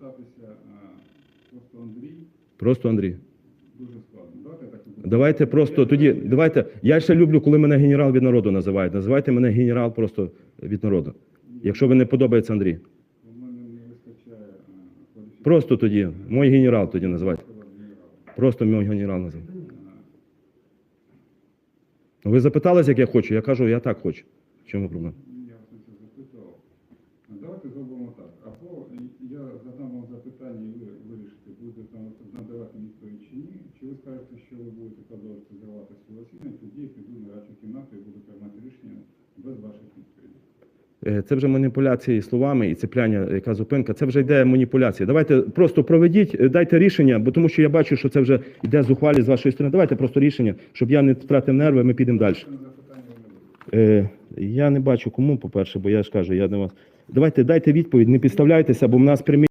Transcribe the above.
звертатися просто Андрій Просто Андрій. дуже складно. Давайте просто тоді. Давайте. Я ще люблю, коли мене генерал від народу називають. Називайте мене генерал просто від народу. Якщо ви не подобається Андрій. Вистачає. Просто тоді. Мой генерал тоді називайте. Просто мій генерал називайте. Ну, Ви запитались, як я хочу. Я кажу, я так хочу. В чому проблема? Я вас це запитував. Давайте зробимо так. Або я задам вам запитання, і ви вирішите, будете там надавати відповідь чи ні. Чи ви скажете, що ви будете продовжувати зривати свою освіту, тоді я піду на радшу кімнату і буду приймати рішення без ваших відповідей. Е, Це вже маніпуляції словами і цепляння, яка зупинка. Це вже йде маніпуляція. Давайте просто проведіть, е, дайте рішення, бо тому що я бачу, що це вже йде зухвалі з вашої сторони. Давайте просто рішення, щоб я не втратив нерви, ми підемо далі. Е, я не бачу кому, по-перше, бо я ж кажу, я не вас. Давайте дайте відповідь, не підставляйтеся, бо в нас прямі.